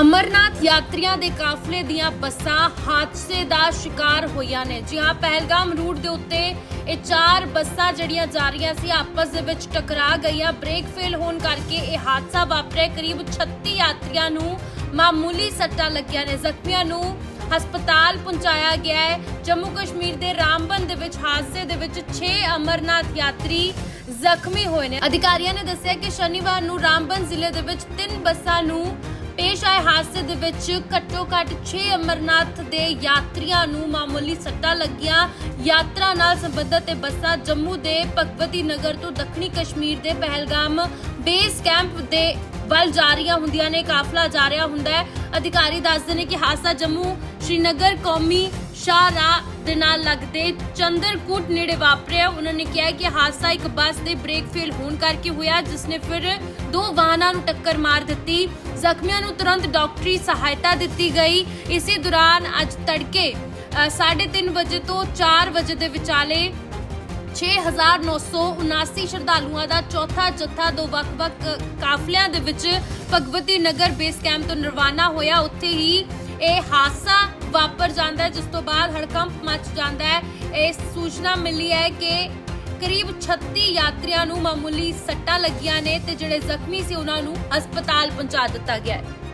ਅਮਰਨਾਥ ਯਾਤਰੀਆਂ ਦੇ ਕਾਫਲੇ ਦੀਆਂ ਬੱਸਾਂ ਹਾਦਸੇ ਦਾ ਸ਼ਿਕਾਰ ਹੋਈਆਂ ਨੇ। ਜੀ ਹਾਂ, ਪਹਿਲਗਾਮ ਰੂਟ ਦੇ ਉੱਤੇ ਇਹ ਚਾਰ ਬੱਸਾਂ ਜਿਹੜੀਆਂ ਜਾ ਰਹੀਆਂ ਸੀ, ਆਪਸ ਦੇ ਵਿੱਚ ਟਕਰਾ ਗਈਆਂ। ਬ੍ਰੇਕ ਫੇਲ ਹੋਣ ਕਰਕੇ ਇਹ ਹਾਦਸਾ ਵਾਪਰਿਆ। ਕਰੀਬ 36 ਯਾਤਰੀਆਂ ਨੂੰ ਮਾਮੂਲੀ ਸੱਟਾਂ ਲੱਗੀਆਂ ਨੇ। ਜ਼ਖਮੀਆਂ ਨੂੰ ਹਸਪਤਾਲ ਪਹੁੰਚਾਇਆ ਗਿਆ ਹੈ। ਜੰਮੂ ਕਸ਼ਮੀਰ ਦੇ ਰਾਮਬਨ ਦੇ ਵਿੱਚ ਹਾਦਸੇ ਦੇ ਵਿੱਚ 6 ਅਮਰਨਾਥ ਯਾਤਰੀ ਜ਼ਖਮੀ ਹੋਏ ਨੇ। ਅਧਿਕਾਰੀਆਂ ਨੇ ਦੱਸਿਆ ਕਿ ਸ਼ਨੀਵਾਰ ਨੂੰ ਰਾਮਬਨ ਜ਼ਿਲ੍ਹੇ ਦੇ ਵਿੱਚ ਤਿੰਨ ਬੱਸਾਂ ਨੂੰ ਪੇਸ਼ ਆਏ ਹਾਦਸੇ ਦੇ ਵਿੱਚ ਘੱਟੋ ਘੱਟ 6 ਅਮਰਨਾਥ ਦੇ ਯਾਤਰੀਆਂ ਨੂੰ ਮਾਮੂਲੀ ਸੱਟਾਂ ਲੱਗੀਆਂ। ਯਾਤਰਾ ਨਾਲ ਸੰਬੰਧਿਤ ਇਹ ਬੱਸਾਂ ਜੰਮੂ ਦੇ ਭਗਵਤੀ ਨਗਰ ਤੋਂ ਦੱਖਣੀ ਕਸ਼ਮੀਰ ਦੇ ਪਹਿਲਗਾਮ ਬੇਸ ਕੈਂਪ ਦੇ ਵੱਲ ਜਾ ਰਹੀਆਂ ਹੁੰਦੀਆਂ ਨੇ, ਕਾਫਲਾ ਜਾ ਰਿਹਾ ਹੁੰਦਾ ਹੈ। ਅਧਿਕਾਰੀ ਦੱਸਦੇ ਨੇ ਕਿ ਹਾਦਸਾ ਜੰਮੂ ਸ਼੍ਰੀਨਗਰ ਕੌਮੀ ਸ਼ਾਹਰਾਹ ਦੇ ਨਾਲ ਲੱਗਦੇ ਚੰਦਰਕੂਟ ਨੇੜੇ ਵਾਪਰਿਆ। ਉਹਨਾਂ ਨੇ ਕਿਹਾ ਕਿ ਹਾਦਸਾ ਇੱਕ ਬੱਸ ਦੇ ਬ੍ਰੇਕ ਫੇਲ ਹੋਣ ਕਰਕੇ ਹੋਇਆ ਜਿਸ ਨੇ ਫਿਰ ਦੋ ਵਾਹਨਾਂ ਨੂੰ ਟੱਕਰ ਮਾਰ ਦਿੱਤੀ। ਜ਼ਖਮੀਆਂ ਨੂੰ ਤੁਰੰਤ ਡਾਕਟਰੀ ਸਹਾਇਤਾ ਦਿੱਤੀ ਗਈ। ਇਸੇ ਦੌਰਾਨ ਅੱਜ ਤੜਕੇ 3:30 ਵਜੇ ਤੋਂ 4 ਵਜੇ ਦੇ ਵਿਚਾਲੇ 6979 ਸ਼ਰਧਾਲੂਆਂ ਦਾ ਚੌਥਾ ਜੱਥਾ ਦੋ ਵੱਖ-ਵੱਖ ਕਾਫਲਿਆਂ ਦੇ ਵਿੱਚ ਭਗਵਤੀ ਨਗਰ ਬੇਸ ਕੈਂਪ ਤੋਂ ਰਵਾਨਾ ਹੋਇਆ। ਉੱਥੇ ਹੀ ਇਹ ਹਾਦਸਾ ਵਾਪਰ ਜਾਂਦਾ ਹੈ, ਜਿਸ ਤੋਂ ਬਾਅਦ ਹੜਕੰਪ ਮਚ ਜਾਂਦਾ ਹੈ। ਇਹ ਸੂਚਨਾ ਮਿਲੀ ਹੈ ਕਿ ਕਰੀਬ 36 ਯਾਤਰੀਆਂ ਨੂੰ ਮਾਮੂਲੀ ਸੱਟਾਂ ਲੱਗੀਆਂ ਨੇ ਤੇ ਜਿਹੜੇ ਜ਼ਖਮੀ ਸੀ, ਉਹਨਾਂ ਨੂੰ ਹਸਪਤਾਲ ਪਹੁੰਚਾ ਦਿੱਤਾ ਗਿਆ ਹੈ।